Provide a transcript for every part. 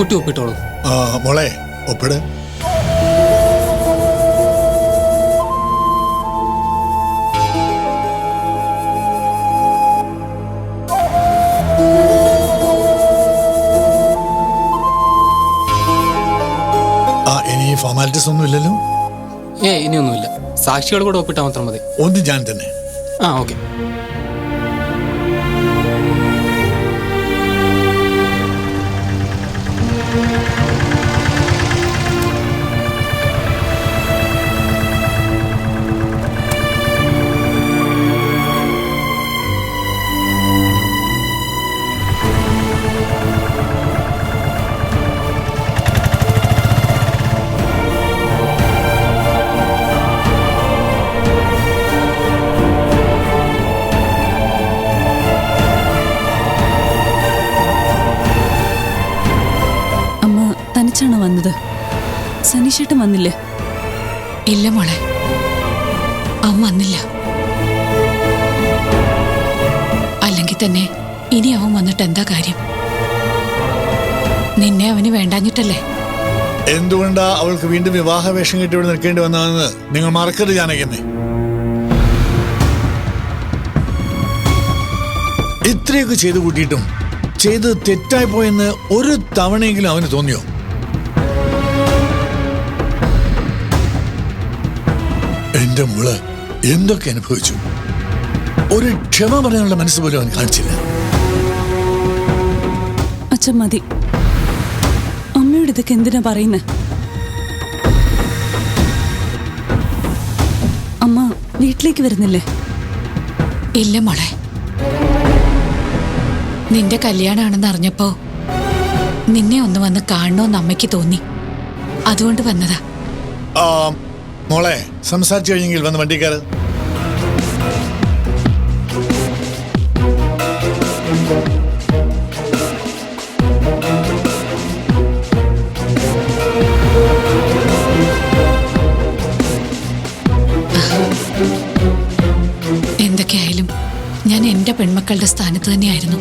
കുട്ടി ഒപ്പിട്ടോളൂ. ആ, മോളെ ഒപ്പിട്. ആ ഇനി ഫോർമാലിറ്റീസ് ഒന്നും ഇല്ലല്ലോ? ഏ ഇനിയൊന്നുമില്ല. സാക്ഷികൾ കൂടെ ഒപ്പിട്ടാൽ മാത്രം മതി. ഒന്ന് ഞാൻ തന്നെ. ആ ഓക്കെ. സനീഷേട്ടൻ വന്നില്ലേ. ഇല്ല മോളെ. അവൻ വന്നില്ല. അല്ലെങ്കിൽ തന്നെ ഇനി അവൻ വന്നിട്ട് എന്താ കാര്യം? നിന്നെ അവന് വേണ്ടാഞ്ഞിട്ടല്ലേ? എന്തുകൊണ്ടാ അവൾക്ക് വീണ്ടും വിവാഹ വേഷം കെട്ടി ഇവിടെ നിൽക്കേണ്ടി വന്നതെന്ന് നിങ്ങൾ മറക്കരുത് ജാനകിന്നെ ഇത്രയൊക്കെ ചെയ്തു കൂട്ടിയിട്ടും ചെയ്ത് തെറ്റായി പോയെന്ന് ഒരു തവണയെങ്കിലും അവന് തോന്നിയോ? എന്റെ മോൾ എന്തൊക്കെ അനുഭവിച്ചു? ഒരു ക്ഷമ പറയാനുള്ള മനസ്സ് പോലും അവൻ കാണിച്ചില്ല. അച്ഛൻ മതി. അമ്മയോട് ഇതൊക്കെ എന്തിനാ പറയുന്നത് അമ്മ വീട്ടിലേക്ക് വരുന്നില്ലേ? ഇല്ല മോളെ. നിന്റെ കല്യാണമാണെന്ന് അറിഞ്ഞപ്പോ നിന്നെ ഒന്ന് വന്ന് കാണണമെന്ന് അമ്മയ്ക്ക് തോന്നി. അതുകൊണ്ട് വന്നതാ. മോളെ സംസാരിച്ചു കഴിഞ്ഞെങ്കിൽ വന്ന് വണ്ടിക്കാര് എന്തൊക്കെയായാലും ഞാൻ എന്റെ പെൺമക്കളുടെ സ്ഥാനത്ത് തന്നെയായിരുന്നു.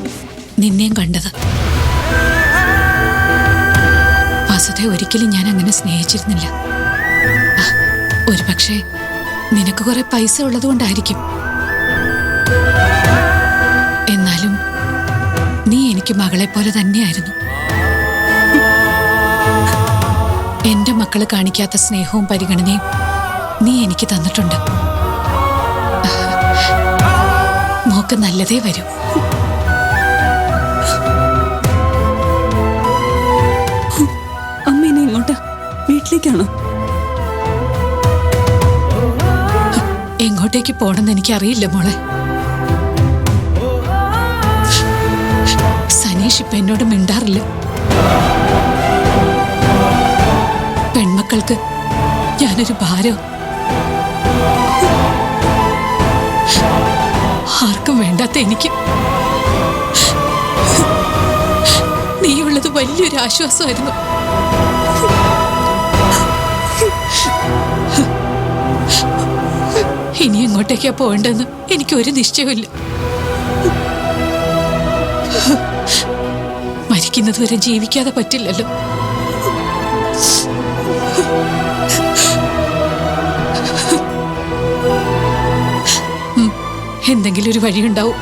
ഒരുപക്ഷെ നിനക്ക് കുറെ പൈസ ഉള്ളതുകൊണ്ടായിരിക്കും എന്നാലും നീ എനിക്ക് മകളെ പോലെ തന്നെയായിരുന്നു. എന്റെ മക്കൾ കാണിക്കാത്ത സ്നേഹവും പരിഗണനയും നീ എനിക്ക് തന്നിട്ടുണ്ട്. മോക്ക് നല്ലതേ വരൂ. അമ്മ ഇനി ഇങ്ങോട്ട് വീട്ടിലേക്കാണോ? എങ്ങോട്ടേക്ക് പോണെന്ന് എനിക്കറിയില്ല മോളെ. സനീഷ് ഇപ്പൊ എന്നോട് മിണ്ടാറില്ല. പെൺമക്കൾക്ക് ഞാനൊരു ഭാരം. ആർക്കും വേണ്ടാത്ത എനിക്ക്. നീയുള്ളത് വലിയൊരു ആശ്വാസമായിരുന്നു. ഇനി എങ്ങോട്ടേക്കാ പോകണ്ടെന്ന് എനിക്ക് ഒരു നിശ്ചയമില്ല മരിക്കുന്നത് വരെ ജീവിക്കാതെ പറ്റില്ലല്ലോ. എന്തെങ്കിലും ഒരു വഴിയുണ്ടാവും.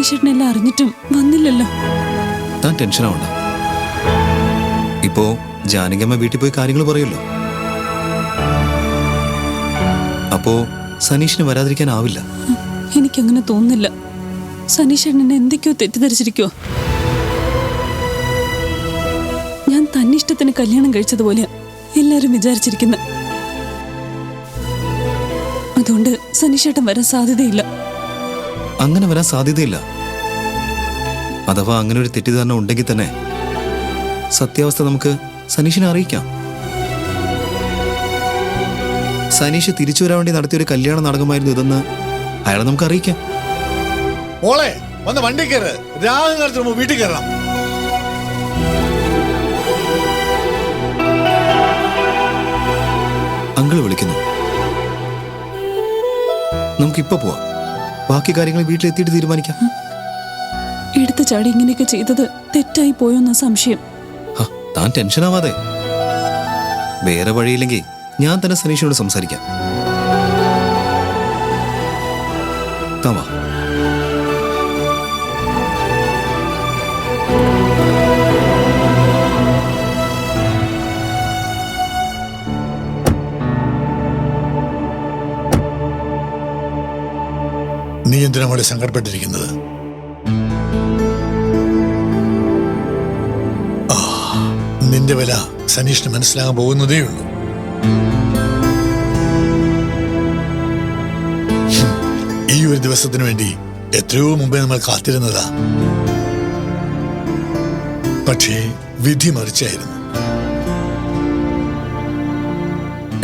സനീഷേട്ടനെല്ലാം അറിഞ്ഞിട്ടും വന്നില്ലല്ലോ. താൻ ടെൻഷൻ ആവണ്ട. ഇപ്പോ ജാനകിയമ്മ വീട്ടിൽ പോയി കാര്യങ്ങൾ പറയുമല്ലോ. അപ്പോ സനീഷിന് വരാതിരിക്കാനാവില്ല. എനിക്കങ്ങനെ തോന്നുന്നില്ല. സനീഷൻ എന്നെ എന്തൊക്കെയോ തെറ്റിദ്ധരിച്ചിരിക്കോ ഞാൻ തന്നിഷ്ടത്തിന് കല്യാണം കഴിച്ചതുപോലെ എല്ലാരും വിചാരിച്ചിരിക്കുന്ന. സനീഷേട്ടൻ വരാൻ സാധ്യതയില്ല. അങ്ങനെ വരാൻ സാധ്യതയില്ല. അഥവാ അങ്ങനെ ഒരു തെറ്റിദ്ധാരണ ഉണ്ടെങ്കിൽ തന്നെ സത്യാവസ്ഥ നമുക്ക് സനീഷിനെ അറിയിക്കാം. സനീഷ് തിരിച്ചു വരാൻ വേണ്ടി നടത്തിയൊരു കല്യാണ നാടകമായിരുന്നു ഇതെന്ന് അയാളെ നമുക്ക് അറിയിക്കാം. മോളെ വന്ന് വണ്ടി കയറ്. രാഹുൽ കാലത്തിന് മുമ്പ് വീട്ടിൽ കയറണം അങ്കിൾ വിളിക്കുന്നു. നമുക്കിപ്പോ പോവാം. ബാക്കി കാര്യങ്ങൾ വീട്ടിലെത്തിയിട്ട് തീരുമാനിക്കാം. എടുത്ത ചാടി ഇങ്ങനെയൊക്കെ ചെയ്തത് തെറ്റായി പോയോന്ന സംശയം. താൻ താൻ ടെൻഷനാവാതെ വേറെ വഴിയില്ലെങ്കിൽ ഞാൻ തന്നെ സനീഷിനോട് സംസാരിക്കാം. താൻ വാ വേണ്ടി സങ്കടപ്പെട്ടിരിക്കുന്നത്. ആ, നിന്റെ വില സനീഷിന് മനസ്സിലാകാൻ പോകുന്നതേ ഉള്ളൂ. ഈ ഒരു ദിവസത്തിന് വേണ്ടി എത്രയോ മുമ്പേ നമ്മൾ കാത്തിരുന്നതാ. പക്ഷേ വിധി മറിച്ചായിരുന്നു.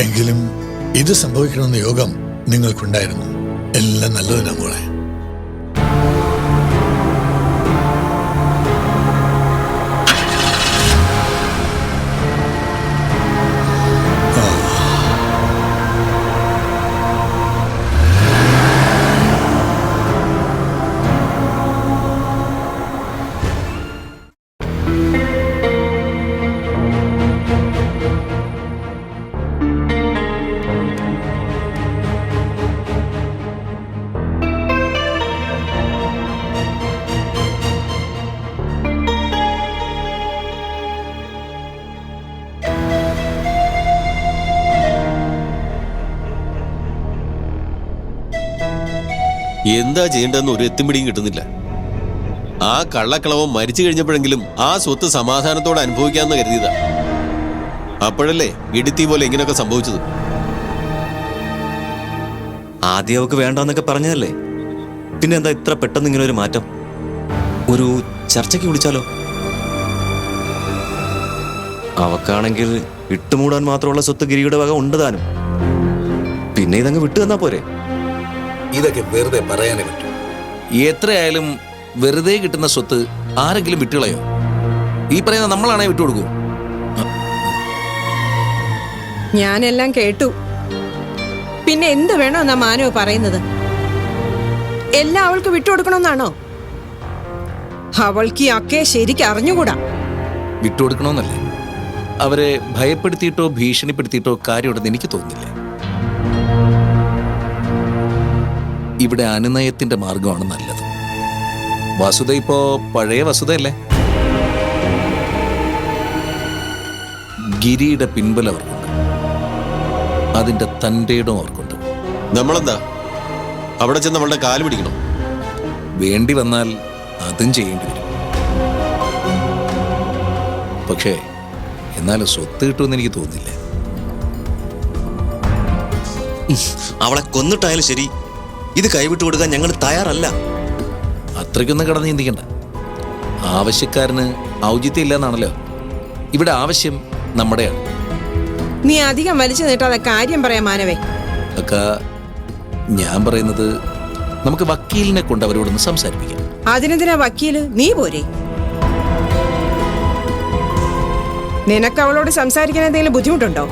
എങ്കിലും ഇത് സംഭവിക്കണമെന്ന യോഗം നിങ്ങൾക്കുണ്ടായിരുന്നു. എല്ലാം നല്ലതിനാ മോളെ. എന്താ ചെയ്യേണ്ടതെന്ന് ഒരു എത്തുമ്പിടിയും കിട്ടുന്നില്ല. ആ കള്ളക്കളവൻ മരിച്ചു കഴിഞ്ഞപ്പോഴെങ്കിലും ആ സ്വത്ത് സമാധാനത്തോടെ അനുഭവിക്കാമെന്ന് കരുതിയതാ. അപ്പോഴല്ലേ ഇടുത്തി പോലെ ഇങ്ങനെയൊക്കെ സംഭവിച്ചത്. ആദ്യം അവക്ക് വേണ്ടെന്നൊക്കെ പറഞ്ഞതല്ലേ? പിന്നെ എന്താ ഇത്ര പെട്ടെന്ന് ഇങ്ങനെ ഒരു മാറ്റം? ഒരു ചർച്ചയ്ക്ക് വിളിച്ചാലോ? അവക്കാണെങ്കിൽ ഇട്ടുമൂടാൻ മാത്രമുള്ള സ്വത്ത് ഗിരിയുടെ വക ഉണ്ട് താനും. പിന്നെ ഇതങ്ങ് വിട്ടു തന്നാ പോരെ? ഇതൊക്കെ വെറുതെ പറയാനേ പറ്റൂ. എത്രയായാലും വെറുതെ കിട്ടുന്ന സ്വത്ത് ആരെങ്കിലും വിട്ടുകളയോ ഈ പറയുന്ന നമ്മളാണേ വിട്ടുകൊടുക്കൂ. ഞാനെല്ലാം കേട്ടു. പിന്നെ എന്ത് വേണോ എന്നാ മാനവ് പറയുന്നത്? എല്ലാം അവൾക്ക് വിട്ടുകൊടുക്കണമെന്നാണോ? അവൾക്ക് ഈ അക്കയെ ശരിക്ക് അറിഞ്ഞുകൂടാ? വിട്ടുകൊടുക്കണമെന്നല്ലേ? അവരെ ഭയപ്പെടുത്തിയിട്ടോ ഭീഷണിപ്പെടുത്തിയിട്ടോ കാര്യമുണ്ടെന്ന് എനിക്ക് തോന്നുന്നില്ല. ഇവിടെ അനുനയത്തിന്റെ മാർഗമാണ് നല്ലത്. വസുത ഇപ്പോ പഴയ വസുതയല്ലേ ഗിരിയുടെ പിൻബലം അവർക്കുണ്ട്. അതിന്റെ തന്റെ ഇടം അവർക്കുണ്ട്. നമ്മളെന്താ? അവിടെ ചെന്ന് നമ്മളുടെ കാൽ പിടിക്കണം? വേണ്ടി വന്നാൽ അതും ചെയ്യേണ്ടി വരും. പക്ഷേ എന്നാൽ സ്വത്ത് കിട്ടുമെന്ന് എനിക്ക് തോന്നുന്നില്ല. അവളെ കൊന്നിട്ടായാലും ശരി ഇത് കൈവിട്ടു കൊടുക്കാൻ ഞങ്ങൾ തയ്യാറല്ല. അത്രയ്ക്കൊന്നും കടന്ന് ചിന്തിക്കണ്ട ആവശ്യക്കാരന് ഔചിത്യം ഇല്ലെന്നാണല്ലോ ഇവിടെ ആവശ്യം നമ്മുടെയാണ്. നീ അധികം വലിച്ചു നീട്ടാതെ കാര്യം പറയാ മാനവേ. അക്ക ഞാൻ പറയുന്നത് നമുക്ക് വക്കീലിനെ കൊണ്ട് അവരോടൊന്ന് സംസാരിപ്പിക്കാം. അതിനെന്തിനാ വക്കീൽ? നീ പോരെ. നിനക്ക് അവളോട് സംസാരിക്കാൻ എന്തെങ്കിലും ബുദ്ധിമുട്ടുണ്ടോ?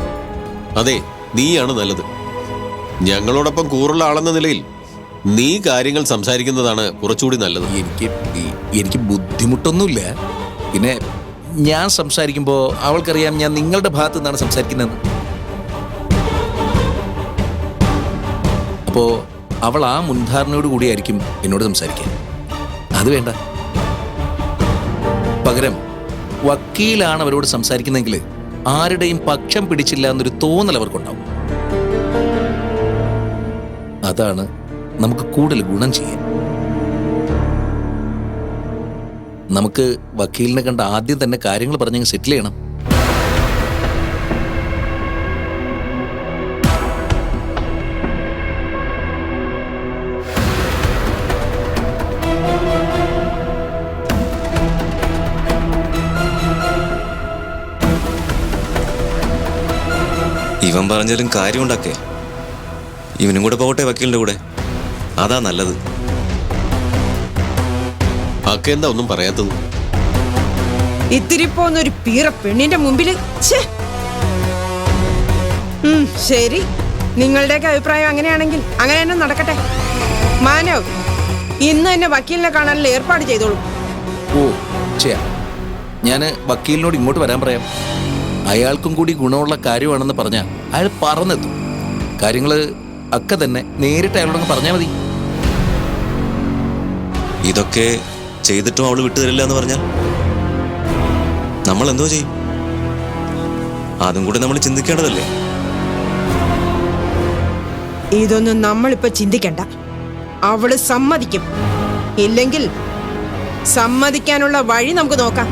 അതെ നീയാണ് നല്ലത്. ഞങ്ങളോടൊപ്പം കൂറുള്ള ആളെന്ന നിലയിൽ നീ കാര്യങ്ങൾ സംസാരിക്കുന്നതാണ് കുറച്ചുകൂടി നല്ലത്. എനിക്ക് എനിക്ക് ബുദ്ധിമുട്ടൊന്നുമില്ല. പിന്നെ ഞാൻ സംസാരിക്കുമ്പോൾ അവൾക്കറിയാം ഞാൻ നിങ്ങളുടെ ഭാഗത്തു നിന്നാണ് സംസാരിക്കുന്നത് അപ്പോൾ അവൾ ആ മുൻധാരണയോട് കൂടിയായിരിക്കും എന്നോട് സംസാരിക്കാൻ. അത് വേണ്ട. പകരം വക്കീലാണ് അവരോട് സംസാരിക്കുന്നതെങ്കിൽ ആരുടെയും പക്ഷം പിടിച്ചില്ല എന്നൊരു തോന്നൽ അവർക്കുണ്ടാവും. അതാണ് നമുക്ക് കൂടുതൽ ഗുണം ചെയ്യും നമുക്ക് വക്കീലിനെ കണ്ട ആദ്യം തന്നെ കാര്യങ്ങൾ പറഞ്ഞങ്ങ് സെറ്റിൽ ചെയ്യണം. ഇവൻ പറഞ്ഞാലും കാര്യമുണ്ടാക്കേ. ഇവനും കൂടെ പോകട്ടെ വക്കീലിന്റെ കൂടെ. അതാ നല്ലത്. അക്ക എന്താ ഒന്നും പറയാത്തത്? ഇത്തിരി പോന്നൊരു പീറ പെണ്ണിന്റെ മുമ്പിൽ. ശരി. നിങ്ങളുടെയൊക്കെ അഭിപ്രായം അങ്ങനെയാണെങ്കിൽ അങ്ങനെ തന്നെ നടക്കട്ടെ. മാനവ് ഇന്ന് തന്നെ വക്കീലിനെ കാണാനുള്ള ഏർപ്പാട് ചെയ്തോളൂ. ഓ ചെയ്യാം ഞാൻ വക്കീലിനോട് ഇങ്ങോട്ട് വരാൻ പറയാം. അയാൾക്കും കൂടി ഗുണമുള്ള കാര്യമാണെന്ന് പറഞ്ഞാൽ അയാൾ പറന്നെത്തും. കാര്യങ്ങൾ അക്ക തന്നെ നേരിട്ട് അയാളോടൊന്ന് പറഞ്ഞാൽ മതി. ഇതൊക്കെ ചെയ്തിട്ടും അവൾ വിട്ടുതരില്ല എന്ന് പറഞ്ഞാൽ നമ്മൾ എന്തോ ചെയ്യും. അതും കൂടെ നമ്മൾ ചിന്തിക്കേണ്ടതല്ലേ? ഇതൊന്നും നമ്മളിപ്പോ ചിന്തിക്കണ്ട. അവൾ സമ്മതിക്കും. ഇല്ലെങ്കിൽ സമ്മതിക്കാനുള്ള വഴി നമുക്ക് നോക്കാം.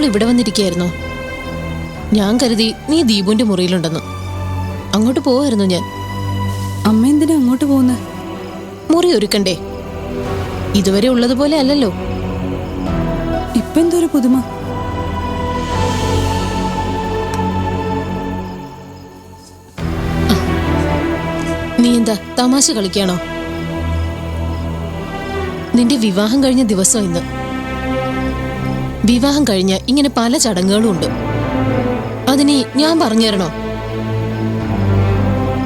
മോൾ ഇവിടെ വന്നിരിക്കുകയായിരുന്നു. ഞാൻ കരുതി നീ ദീപുവിന്റെ മുറിയിലുണ്ടെന്ന്. അങ്ങോട്ട് പോവായിരുന്നു ഞാൻ. അമ്മ എന്തിനാ അങ്ങോട്ട് പോകുന്നത് മുറി ഒരുക്കണ്ടേ? ഇതുവരെ ഉള്ളതുപോലെ അല്ലല്ലോ. ഇപ്പെന്തൊരു പുതുമ? നീ എന്താ തമാശ കളിക്കാണോ നിന്റെ വിവാഹം കഴിഞ്ഞ ദിവസം ഇന്ന് വിവാഹം കഴിഞ്ഞ ഇങ്ങനെ പല ചടങ്ങുകളും ഉണ്ട് അതിനി ഞാൻ പറഞ്ഞു തരണോ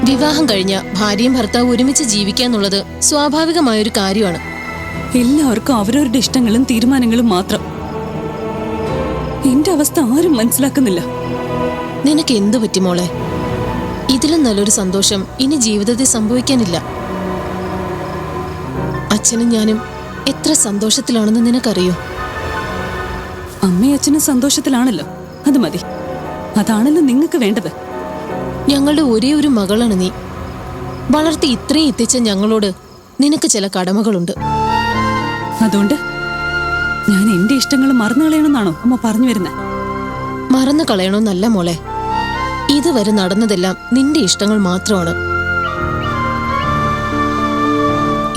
വിവാഹം കഴിഞ്ഞ ഭാര്യയും ഭർത്താവും ഒരുമിച്ച് ജീവിക്കാന്നുള്ളത് സ്വാഭാവികമായൊരു കാര്യമാണ്. എല്ലാവർക്കും അവരവരുടെ ഇഷ്ടങ്ങളും തീരുമാനങ്ങളും മാത്രം. എന്റെ അവസ്ഥ ആരും മനസ്സിലാക്കുന്നില്ല. നിനക്ക് എന്തു പറ്റി മോളെ? ഇതിലും നല്ലൊരു സന്തോഷം ഇനി ജീവിതത്തിൽ സംഭവിക്കാനില്ല. അച്ഛനും ഞാനും എത്ര സന്തോഷത്തിലാണെന്ന് നിനക്കറിയോ? അമ്മയും അച്ഛനും സന്തോഷത്തിലാണല്ലോ. അത് മതി. അതാണല്ലോ നിങ്ങൾക്ക് വേണ്ടത്. ഞങ്ങളുടെ ഒരേ ഒരു മകളാണ് നീ. വളർത്തി ഇത്രയും എത്തിച്ച ഞങ്ങളോട് നിനക്ക് ചില കടമകളുണ്ട്. അതുകൊണ്ട് ഞാൻ എന്റെ ഇഷ്ടങ്ങൾ മറന്നു കളയണമെന്നാണോ അമ്മ പറഞ്ഞു വരുന്നത് മറന്നു കളയണമെന്നല്ല മോളെ. ഇതുവരെ നടന്നതെല്ലാം നിന്റെ ഇഷ്ടങ്ങൾ മാത്രമാണ്.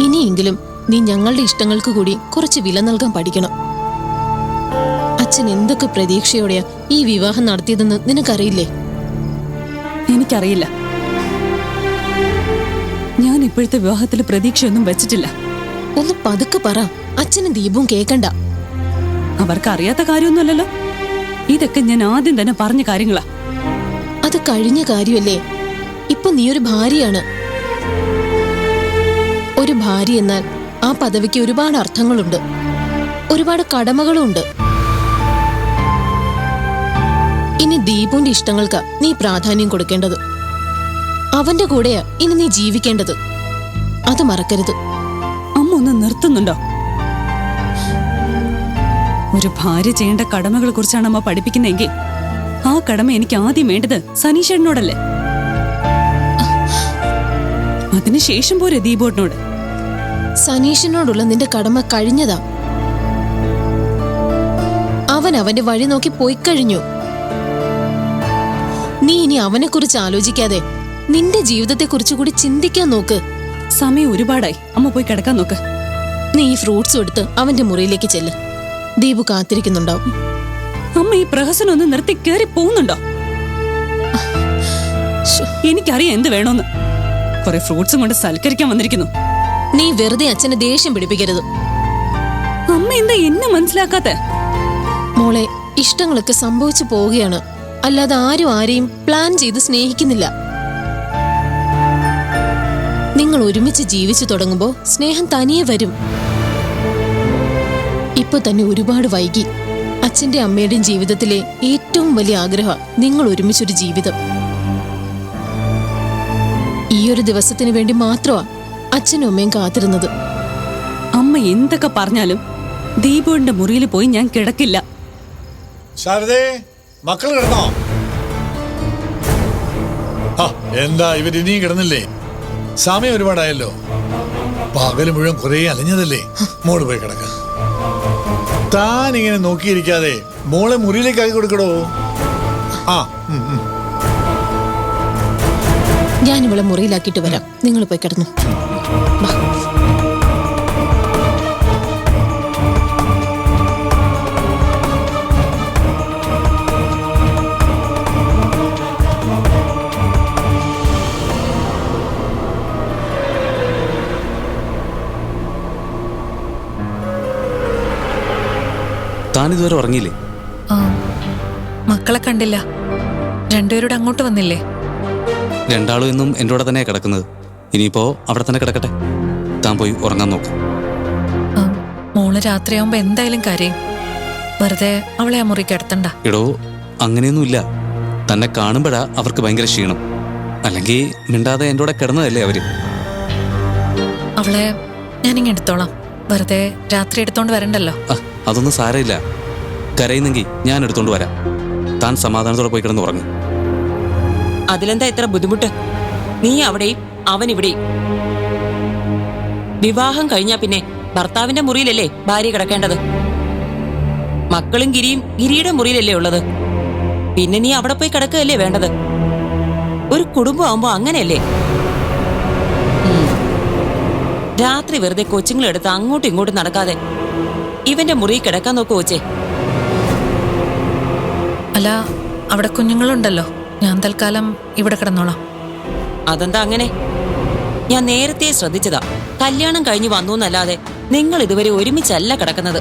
ഇനിയെങ്കിലും നീ ഞങ്ങളുടെ ഇഷ്ടങ്ങൾക്ക് കൂടി കുറച്ച് വില നൽകാൻ പഠിക്കണം. അച്ഛൻ എന്തൊക്കെ പ്രതീക്ഷയോടെയാ ഈ വിവാഹം നടത്തിയതെന്ന് നിനക്കറിയില്ലേ? എനിക്കറിയില്ല. ഞാൻ ഇപ്പോഴത്തെ വിവാഹത്തിൽ പ്രതീക്ഷയൊന്നും വെച്ചിട്ടില്ല. ഒന്ന് പതുക്കെ പറ. അച്ഛനും ദീപവും കേക്കണ്ട. അവർക്ക് അറിയാത്ത കാര്യമൊന്നുമല്ലല്ലോ. ഇതൊക്കെ ഞാൻ ആദ്യം തന്നെ പറഞ്ഞ കാര്യങ്ങളാ. അത് കഴിഞ്ഞ കാര്യമല്ലേ? ഇപ്പൊ നീ ഒരു ഭാര്യയാണ്. ഒരു ഭാര്യ എന്നാൽ ആ പദവിക്ക് ഒരുപാട് അർത്ഥങ്ങളുണ്ട്. ഒരുപാട് കടമകളും ഇനി ദീപുവിന്റെ ഇഷ്ടങ്ങൾക്ക് നീ പ്രാധാന്യം കൊടുക്കേണ്ടത്. അവന്റെ കൂടെയാ ഇനി നീ ജീവിക്കേണ്ടത്. അത് മറക്കരുത്. അമ്മ ഒന്ന് നിർത്തുന്നുണ്ടോ? ഒരു ഭാര്യ ചെയ്യേണ്ട കടമകളെ കുറിച്ചാണ് അമ്മ പഠിപ്പിക്കുന്നതെങ്കിൽ ആ കടമ എനിക്ക് ആദ്യം വേണ്ടത് സനീഷേട്ടനോടല്ലേ? അതിനുശേഷം പോരെ ദീപോട്ടിനോട് സനീഷിനോടുള്ള നിന്റെ കടമ കഴിഞ്ഞതാ. അവൻ അവന്റെ വഴി നോക്കി പോയി കഴിഞ്ഞു. നീ ഇനി അവനെ കുറിച്ച് ആലോചിക്കാതെ നിന്റെ ജീവിതത്തെ കുറിച്ച് കൂടി ചിന്തിക്കാൻ നോക്ക്. സമയം ഒരുപാടായി. അമ്മ പോയി കിടക്കാൻ നോക്ക്. നീ ഈ ഫ്രൂട്ട്സ് എടുത്ത് അവന്റെ മുറിയിലേക്ക് ചെല്ല്. ദീപു കാത്തിരിക്കുന്നുണ്ടാവും. അമ്മ ഈ പ്രഹസനം ഒന്ന് നിർത്തി കയറി പോകുന്നുണ്ടോ? എനിക്കറിയാം എന്ത് വേണോന്ന്. കുറെ ഫ്രൂട്ട്സും കൊണ്ട് സൽക്കരിക്കാൻ വന്നിരിക്കുന്നു. നീ വെറുതെ അച്ഛനെ ദേഷ്യം പിടിപ്പിക്കരുത്. അമ്മ എന്താ എന്നെ മനസ്സിലാക്കാത്ത? മോളെ ഇഷ്ടങ്ങളൊക്കെ സംഭവിച്ചു പോവുകയാണ്. അല്ലാതെ ആരും ആരെയും പ്ലാൻ ചെയ്ത് സ്നേഹിക്കുന്നില്ല. നിങ്ങൾ ഒരുമിച്ച് ജീവിച്ചു തുടങ്ങുമ്പോൾ സ്നേഹം തനിയെ വരും. ഇപ്പൊ തന്നെ ഒരുപാട് വൈകി. അച്ഛന്റെ അമ്മയുടെയും ജീവിതത്തിലെ ഏറ്റവും വലിയ ആഗ്രഹം നിങ്ങൾ ഒരുമിച്ചൊരു ജീവിതം. ഈ ഒരു ദിവസത്തിന് വേണ്ടി മാത്രമാ അച്ഛനും അമ്മയും കാത്തിരുന്നത്. അമ്മ എന്തൊക്കെ പറഞ്ഞാലും ദീപുവിന്റെ മുറിയിൽ പോയി ഞാൻ കിടക്കില്ല. ശാരദേ മക്കൾ കിടന്നോ? എന്താ ഇവർ ഇനിയും കിടന്നില്ലേ? സമയം ഒരുപാടായല്ലോ. പകൽ മുഴുവൻ കുറേ അലഞ്ഞതല്ലേ? മോൾ പോയി കിടക്ക. താൻ ഇങ്ങനെ നോക്കിയിരിക്കാതെ മോളെ മുറിയിലേക്ക് ആക്കി കൊടുക്കടോ? ആ. ഞാൻ ഇവളെ മുറിയിലാക്കിയിട്ട് വരാം. നിങ്ങൾ പോയി കിടന്നു. വാ. താനിതുവരെ ഉറങ്ങിയില്ലേ മക്കളെ കണ്ടില്ല. രണ്ടുപേരോട് അങ്ങോട്ട് വന്നില്ലേ? രണ്ടാളും എന്നും എന്റെ കൂടെ തന്നെയാ കിടക്കുന്നത്. ഇനിയിപ്പോ അവിടെ തന്നെ കിടക്കട്ടെ. താൻ പോയി ഉറങ്ങാൻ നോക്ക്. മോൾ രാത്രിയാവുമ്പോ എന്തായാലും കാര്യം. വെറുതെ അവളെ ആ മുറി കിടത്തണ്ട. എടോ അങ്ങനെയൊന്നുമില്ല. തന്നെ കാണുമ്പോഴാ അവർക്ക് ഭയങ്കര ക്ഷീണം. അല്ലെങ്കിൽ മിണ്ടാതെ എന്റെ കൂടെ കിടന്നതല്ലേ അവർ? അവളെ ഞാനിങ്ങ് എടുത്തോളാം. വെറുതെ രാത്രി എടുത്തോണ്ട് വരണ്ടല്ലോ. അതൊന്നും സാരമില്ല. കരയുന്നെങ്കിൽ ഞാൻ എടുത്തോണ്ട് വരാം. താൻ സമാധാനത്തോടെ പോയി കിടന്ന് ഉറങ്ങും. അതിലെന്താ ഇത്ര ബുദ്ധിമുട്ട്? നീ അവിടെയും അവൻ ഇവിടെയും. വിവാഹം കഴിഞ്ഞാ പിന്നെ ഭർത്താവിന്റെ മുറിയിലല്ലേ ഭാര്യ കിടക്കേണ്ടത്? മക്കളും ഗിരിയും ഗിരിയുടെ മുറിയിലല്ലേ ഉള്ളത്? പിന്നെ നീ അവിടെ പോയി കിടക്കുകയല്ലേ വേണ്ടത്? ഒരു കുടുംബമാകുമ്പോ അങ്ങനെയല്ലേ. രാത്രി വെറുതെ കൊച്ചുങ്ങളെടുത്ത് അങ്ങോട്ടും ഇങ്ങോട്ടും നടക്കാതെ ഇവന്റെ മുറി കിടക്കാൻ നോക്കൂ കോച്ചേ. അല്ല അവിടെ കുഞ്ഞുങ്ങളുണ്ടല്ലോ. ഞാൻ തൽക്കാലം ഇവിടെ കിടന്നോളാം. അതെന്താ അങ്ങനെ? ഞാൻ നേരത്തെ ശ്രദ്ധിച്ചതാ. കല്യാണം കഴിഞ്ഞു വന്നു എന്നല്ലാതെ നിങ്ങൾ ഇതുവരെ ഒരുമിച്ചല്ല കിടക്കുന്നത്.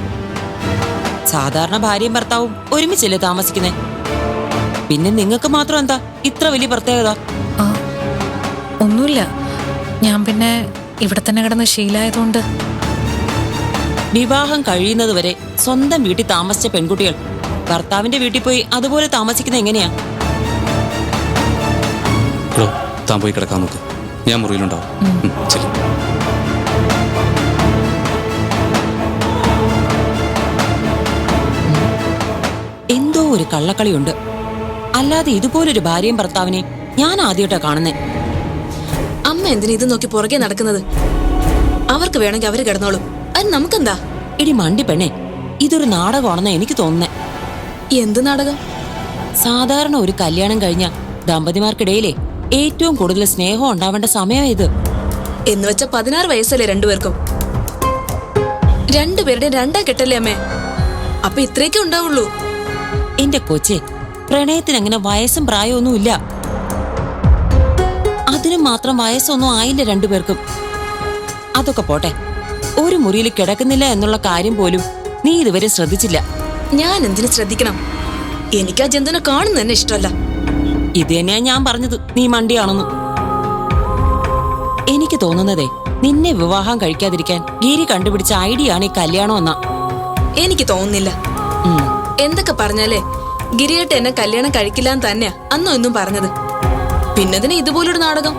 സാധാരണ ഭാര്യയും ഭർത്താവും ഒരുമിച്ചല്ലേ താമസിക്കുന്നേ? പിന്നെ നിങ്ങൾക്ക് മാത്രം എന്താ ഇത്ര വലിയ പ്രത്യേകത? ഒന്നുമില്ല. ഞാൻ പിന്നെ ഇവിടെ തന്നെ കിടന്ന് ശീലായതുകൊണ്ട്. വിവാഹം കഴിയുന്നതുവരെ സ്വന്തം വീട്ടിൽ താമസിച്ച പെൺകുട്ടികൾ ഭർത്താവിന്റെ വീട്ടിൽ പോയി അതുപോലെ താമസിക്കുന്നത് എങ്ങനെയാ? താൻ പോയി കിടക്കാൻ നോക്ക്. ഞാൻ മുറിയിലുണ്ടാവും. ശരി. എന്തോ ഒരു കള്ളക്കളിയുണ്ട്. അല്ലാതെ ഇതുപോലൊരു ഭാര്യയും ഭർത്താവിനെ ഞാൻ ആദ്യമായിട്ടാ കാണുന്നേ. അമ്മ എന്തിനാ ഇത് നോക്കി പുറകെ നടക്കുന്നത്? അവർക്ക് വേണമെങ്കിൽ അവർ കിടന്നോളും. അത് നമുക്കെന്താ? ഇടി മണ്ടി പെണ്ണെ ഇതൊരു നാടകമാണെന്ന് എനിക്ക് തോന്നുന്നേ. എന്ത് നാടകം? സാധാരണ ഒരു കല്യാണം കഴിഞ്ഞ ദമ്പതിമാർക്കിടയിലെ ഏറ്റവും കൂടുതൽ സ്നേഹം ഉണ്ടാവേണ്ട സമയം ഇത്. എന്ന് വെച്ച പതിനാറ് വയസ്സല്ലേ രണ്ടുപേർക്കും? രണ്ടുപേരുടെ രണ്ടാ കെട്ടല്ലേ അമ്മേ? അപ്പൊ ഇത്രയൊക്കെ ഉണ്ടാവുള്ളൂ. എന്റെ കൊച്ചെ പ്രണയത്തിന് അങ്ങനെ വയസ്സും പ്രായമൊന്നുമില്ല. അതിനും മാത്രം വയസ്സൊന്നും ആയില്ല രണ്ടുപേർക്കും. അതൊക്കെ പോട്ടെ. ഒരു മുറിയിൽ കിടക്കുന്നില്ല എന്നുള്ള കാര്യം പോലും നീ ഇതുവരെ ശ്രദ്ധിച്ചില്ല. ഞാൻ എന്തിനു ശ്രദ്ധിക്കണം? എനിക്ക് ആ ജന്തുവിനെ കാണുന്ന തന്നെ ഇഷ്ടമല്ല. ഇത് തന്നെയാ ഞാൻ പറഞ്ഞത്. നീ മണ്ടിയാണെന്ന്. എനിക്ക് തോന്നുന്നതേ നിന്നെ വിവാഹം കഴിക്കാതിരിക്കാൻ ഗിരി കണ്ടുപിടിച്ച ഐഡിയ ആണ് ഈ കല്യാണം എന്നാ. എനിക്ക് തോന്നുന്നില്ല. എന്തൊക്കെ പറഞ്ഞാലേ ഗിരിയേട്ട് എന്നെ കല്യാണം കഴിക്കില്ല എന്ന് തന്നെയാ അന്നും എന്നും പറഞ്ഞത്. പിന്നതിന് ഇതുപോലൊരു നാടകം.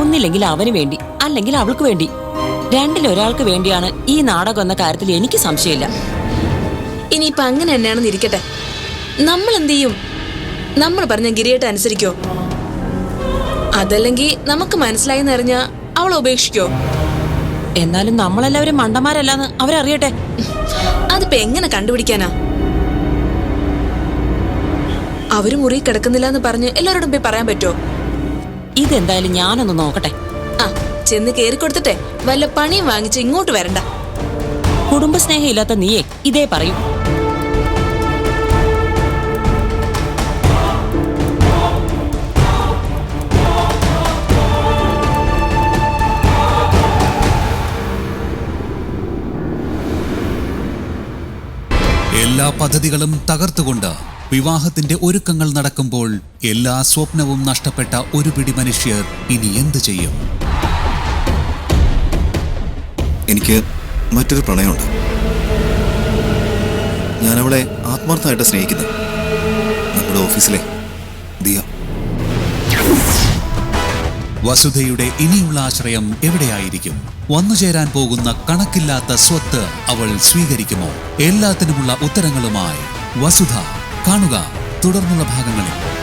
ഒന്നില്ലെങ്കിൽ അവന് വേണ്ടി. അല്ലെങ്കിൽ അവൾക്ക് വേണ്ടി. രണ്ടിലൊരാൾക്ക് വേണ്ടിയാണ് ഈ നാടകം എന്ന കാര്യത്തിൽ എനിക്ക് സംശയമില്ല. ഇനിയിപ്പൊ അങ്ങനെ തന്നെയാണെന്ന് ഇരിക്കട്ടെ. നമ്മൾ എന്ത് ചെയ്യും? നമ്മൾ പറഞ്ഞ ഗിരിയേട്ട് അനുസരിക്കോ? അതല്ലെങ്കിൽ നമുക്ക് മനസ്സിലായെന്ന് അറിഞ്ഞ അവൾ ഉപേക്ഷിക്കോ? എന്നാലും നമ്മളെല്ലാവരും മണ്ടന്മാരല്ലാന്ന് അവരറിയട്ടെ. അതിപ്പോ എങ്ങനെ കണ്ടുപിടിക്കാനാ? അവർ മുറി കിടക്കുന്നില്ല എന്ന് പറഞ്ഞ് എല്ലാവരോടും പോയി പറയാൻ പറ്റുമോ ഇതെന്തായാലും ഞാനൊന്ന് നോക്കട്ടെ. ചെന്ന് കേറി കൊടുത്തിട്ടെ. വല്ല പണിയും വാങ്ങിച്ച് ഇങ്ങോട്ട് വരണ്ട. കുടുംബസ്നേഹം ഇല്ലാത്ത നീയെ ഇതേ പറയും. എല്ലാ പദ്ധതികളും തകർത്തുകൊണ്ട് വിവാഹത്തിന്റെ ഒരുക്കങ്ങൾ നടക്കുമ്പോൾ എല്ലാ സ്വപ്നവും നഷ്ടപ്പെട്ട ഒരു പിടി മനുഷ്യർ ഇനി എന്ത് ചെയ്യും? എനിക്ക് മറ്റൊരു പ്രണയമുണ്ട്. ഞാൻ അവളെ ആത്മാർത്ഥമായിട്ട് സ്നേഹിക്കുന്നു. നമ്മുടെ ഓഫീസിലെ ദിയ. വസുധയുടെ ഇനിയുള്ള ആശ്രയം എവിടെയായിരിക്കും? വന്നുചേരാൻ പോകുന്ന കണക്കില്ലാത്ത സ്വത്ത് അവൾ സ്വീകരിക്കുമോ? എല്ലാത്തിനുമുള്ള ഉത്തരങ്ങളുമായി വസുധ കാണുക തുടർന്നുള്ള ഭാഗങ്ങളിൽ.